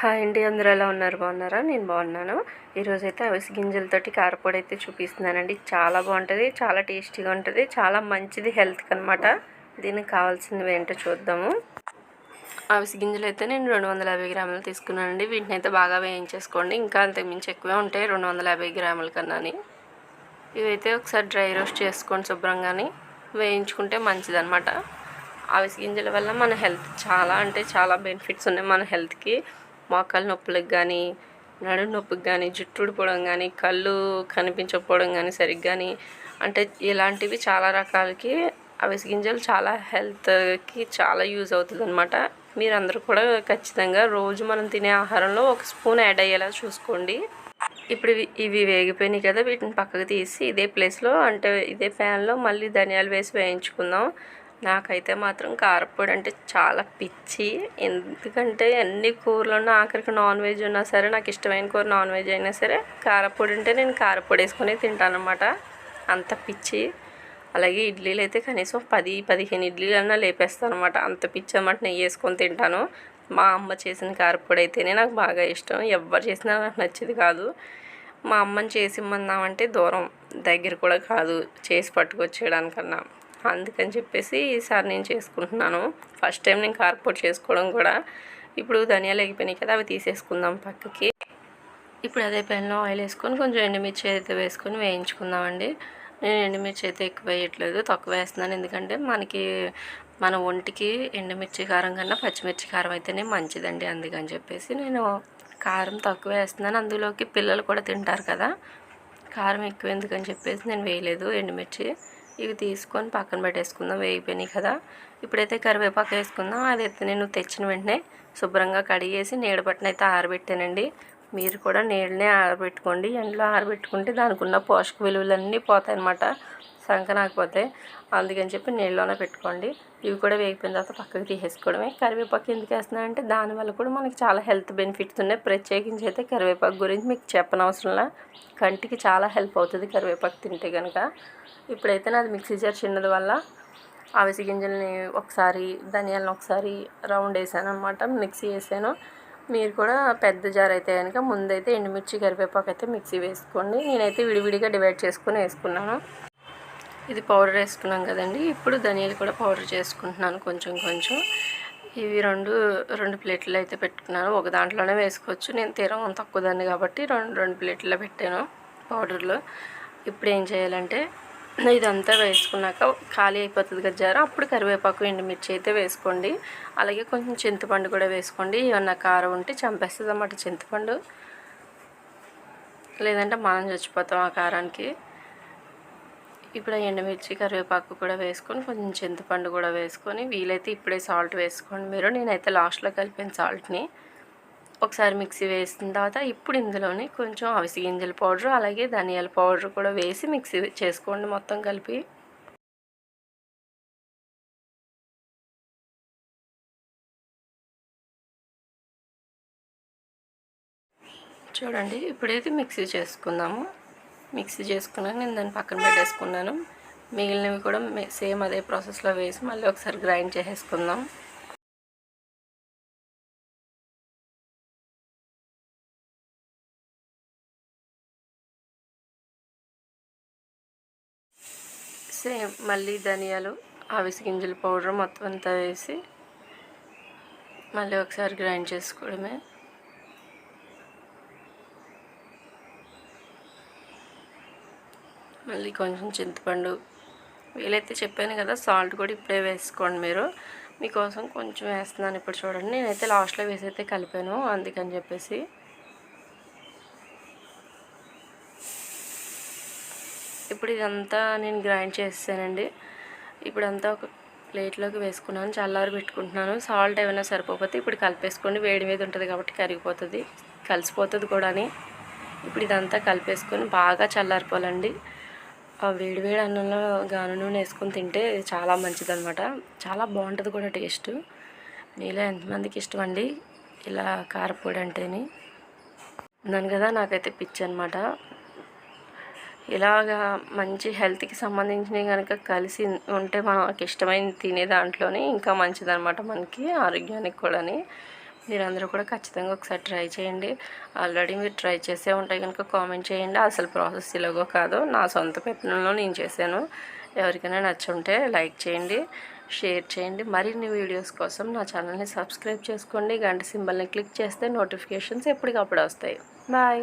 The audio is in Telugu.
హాయ్ అండి అందరూ ఎలా ఉన్నారు? బాగున్నారా? నేను బాగున్నాను. ఈరోజు అయితే అవిసి గింజలతోటి కారపొడి అయితే చూపిస్తున్నానండి. చాలా బాగుంటుంది చాలా టేస్టీగా ఉంటుంది చాలా మంచిది హెల్త్కి అనమాట దీనికి కావాల్సినవి ఏంటో చూద్దాము. అవిసి గింజలు అయితే నేను రెండు వందల యాభై గ్రాములు తీసుకున్నానండి. వీటిని అయితే బాగా వేయించేసుకోండి. ఇంకా అంతకుమించి ఎక్కువే ఉంటాయి రెండు వందల యాభై గ్రాముల కన్నాని ఇవైతే ఒకసారి డ్రై రోస్ట్ చేసుకోండి శుభ్రంగాని. వేయించుకుంటే మంచిదన్నమాట. అవిసి గింజల వల్ల మన హెల్త్ చాలా అంటే చాలా బెనిఫిట్స్ ఉన్నాయి మన హెల్త్కి. మోకాళ్ళ నొప్పులకు కానీ నడు నొప్పికి కానీ జుట్టు ఊడిపోవడం కానీ కళ్ళు కనిపించకపోవడం కానీ సరిగ్గా కానీ అంటే ఇలాంటివి చాలా రకాలకి అవిసి గింజలు చాలా హెల్త్కి చాలా యూజ్ అవుతుంది అనమాట మీరందరూ కూడా ఖచ్చితంగా రోజు మనం తినే ఆహారంలో ఒక స్పూన్ యాడ్ అయ్యేలా చూసుకోండి. ఇప్పుడు ఇవి ఇవి వేగిపోయినాయి కదా వీటిని పక్కకు తీసి ఇదే ప్లేస్లో అంటే ఇదే ప్యాన్లో మళ్ళీ ధనియాలు వేసి వేయించుకుందాం. నాకైతే మాత్రం కారపొడి అంటే చాలా పిచ్చి. ఎందుకంటే అన్ని కూరలు ఉన్నా ఆఖరికి నాన్ వెజ్ ఉన్నా సరే నాకు ఇష్టమైన కూర నాన్ వెజ్ అయినా సరే కారపొడి ఉంటే నేను కారపొడి వేసుకొని తింటానమాట అంత పిచ్చి. అలాగే ఇడ్లీలు అయితే కనీసం పది పదిహేను ఇడ్లీలు అన్నా లేపేస్తాను అనమాట అంత పిచ్చి అన్నమాట నెయ్యి వేసుకొని తింటాను. మా అమ్మ చేసిన కారపొడి అయితేనే నాకు బాగా ఇష్టం. ఎవరు చేసినా నాకు నచ్చేది కాదు. మా అమ్మని చేసి ఇమ్మన్నామంటే దూరం. దగ్గర కూడా కాదు. చేసి పట్టుకొచ్చేయడానికన్నా. అందుకని చెప్పేసి ఈసారి నేను చేసుకుంటున్నాను. ఫస్ట్ టైం నేను కార్పొట్ చేసుకోవడం కూడా. ఇప్పుడు ధనియాలు ఎగిపోయినాయి కదా అవి తీసేసుకుందాం పక్కకి. ఇప్పుడు అదే పెన్లో ఆయిల్ వేసుకొని కొంచెం ఎండుమిర్చి అయితే వేసుకొని వేయించుకుందామండి. నేను ఎండుమిర్చి అయితే ఎక్కువ వేయట్లేదు తక్కువ వేస్తున్నాను. ఎందుకంటే మనకి మన ఒంటికి ఎండుమిర్చి కారం కన్నా పచ్చిమిర్చి కారం అయితేనే మంచిదండి అందుకని చెప్పేసి నేను కారం తక్కువ వేస్తున్నాను. అందులోకి పిల్లలు కూడా తింటారు కదా కారం ఎక్కువ ఎందుకని చెప్పేసి నేను వేయలేదు ఎండుమిర్చి. ఇవి తీసుకొని పక్కన పెట్టేసుకుందాం. వేగిపోయినాయి కదా. ఇప్పుడైతే కరివేపాకు వేసుకుందాం. అదైతే నేను తెచ్చిన వెంటనే శుభ్రంగా కడిగేసి నీడ అయితే ఆరబెట్టానండి. మీరు కూడా నీళ్ళనే ఆరబెట్టుకోండి. ఎండలో ఆరబెట్టుకుంటే దానికి ఉన్న పోషక విలువలన్నీ పోతాయన్నమాట. సంకనాకపోతే అందుకని చెప్పి నీళ్ళలోనే పెట్టుకోండి. ఇవి కూడా వేగిపోయిన తర్వాత పక్కకి తీసేసుకోవడమే. కరివేపాకు ఎందుకు వేస్తున్నానంటే దానివల్ల కూడా మనకి చాలా హెల్త్ బెనిఫిట్స్ ఉన్నాయి. ప్రత్యేకించి అయితే కరివేపాకు గురించి మీకు చెప్పనవసరంలా. కంటికి చాలా హెల్ప్ అవుతుంది కరివేపాకు తింటే కనుక ఇప్పుడైతే నాది మిక్సీ జార్ చిన్నది వల్ల అవిసి గింజల్ని ఒకసారి ధనియాలను ఒకసారి రౌండ్ వేసాను అనమాట మిక్సీ వేసాను. మీరు కూడా పెద్ద జార్ అయితే కనుక ముందైతే ఎండుమిర్చి కరివేపాకు అయితే మిక్సీ వేసుకోండి. నేనైతే విడివిడిగా డివైడ్ చేసుకొని వేసుకున్నాను. ఇది పౌడర్ వేసుకున్నాం కదండి. ఇప్పుడు ధనియాలు కూడా పౌడర్ చేసుకుంటున్నాను కొంచెం కొంచెం. ఇవి రెండు రెండు ప్లేట్లు అయితే పెట్టుకున్నాను. ఒక దాంట్లోనే వేసుకోవచ్చు. నేను తీరం తక్కువ దాన్ని కాబట్టి రెండు రెండు ప్లేట్లో పెట్టాను పౌడర్లో. ఇప్పుడు ఏం చేయాలంటే ఇదంతా వేసుకున్నాక ఖాళీ అయిపోతుంది కదా జార అప్పుడు కరివేపాకు ఎండుమిర్చి అయితే వేసుకోండి. అలాగే కొంచెం చింతపండు కూడా వేసుకోండి. ఏమన్నా కారం ఉంటే చంపేస్తుంది అన్నమాట చింతపండు. లేదంటే మనం చచ్చిపోతాం ఆ కారానికి. ఇప్పుడు ఎండుమిర్చి కరివేపాకు కూడా వేసుకొని కొంచెం చింతపండు కూడా వేసుకొని వీలైతే ఇప్పుడే సాల్ట్ వేసుకోండి మీరు. నేనైతే లాస్ట్లో కలిపిన సాల్ట్ని ఒకసారి మిక్సీ వేసిన తర్వాత ఇప్పుడు ఇందులోని కొంచెం అవిసి గింజల పౌడర్ అలాగే ధనియాల పౌడర్ కూడా వేసి మిక్సీ చేసుకోండి మొత్తం కలిపి. చూడండి ఇప్పుడైతే మిక్సీ చేసుకుందాము. మిక్సీ చేసుకున్నాక నేను దాన్ని పక్కన పెట్టేసుకున్నాను. మిగిలినవి కూడా సేమ్ అదే ప్రాసెస్లో వేసి మళ్ళీ ఒకసారి గ్రైండ్ చేసేసుకుందాం. సేమ్ మళ్ళీ ధనియాలు అవిసి గింజల పౌడర్ మొత్తం అంతా వేసి మళ్ళీ ఒకసారి గ్రైండ్ చేసుకోవడమే. మళ్ళీ కొంచెం చింతపండు వీలైతే చెప్పాను కదా సాల్ట్ కూడా ఇప్పుడే వేసుకోండి మీరు. మీకోసం కొంచెం వేస్తున్నాను ఇప్పుడు చూడండి. నేనైతే లాస్ట్లో వేసైతే కలిపాను అందుకని చెప్పేసి. ఇప్పుడు ఇదంతా నేను గ్రైండ్ చేసానండి ఇప్పుడంతా ఒక ప్లేట్లోకి వేసుకున్నాను చల్లారి పెట్టుకుంటున్నాను. సాల్ట్ ఏమైనా సరిపోతే ఇప్పుడు కలిపేసుకోండి. వేడి మీద ఉంటుంది కాబట్టి కరిగిపోతుంది కలిసిపోతుంది కూడా ఇప్పుడు ఇదంతా కలిపేసుకొని బాగా చల్లారిపోవాలండి. ఆ వేడివేడి అన్నంలో గాను నూనె వేసుకొని తింటే చాలా మంచిది అనమాట చాలా బాగుంటుంది కూడా టేస్ట్. మీలో ఎంతమందికి ఇష్టం అండి ఇలా కారపొడి అంటేని. ఉన్నాను కదా నాకైతే పిచ్చి అనమాట ఇలాగా మంచి హెల్త్కి సంబంధించినవి కనుక కలిసి ఉంటే మనకి ఇష్టమైన తినే దాంట్లోనే ఇంకా మంచిదనమాట మనకి ఆరోగ్యానికి కూడాని. మీరందరూ కూడా ఖచ్చితంగా ఒకసారి ట్రై చేయండి. ఆల్రెడీ మీరు ట్రై చేసే ఉంటే కనుక కామెంట్ చేయండి. అసలు ప్రాసెస్ ఇలాగో కాదు నా సొంత పెత్తనంలో నేను చేశాను. ఎవరికైనా నచ్చుంటే లైక్ చేయండి షేర్ చేయండి. మరిన్ని వీడియోస్ కోసం నా ఛానల్ని సబ్స్క్రైబ్ చేసుకోండి. గంట సింబల్ని క్లిక్ చేస్తే నోటిఫికేషన్స్ ఎప్పటికప్పుడు వస్తాయి. బాయ్.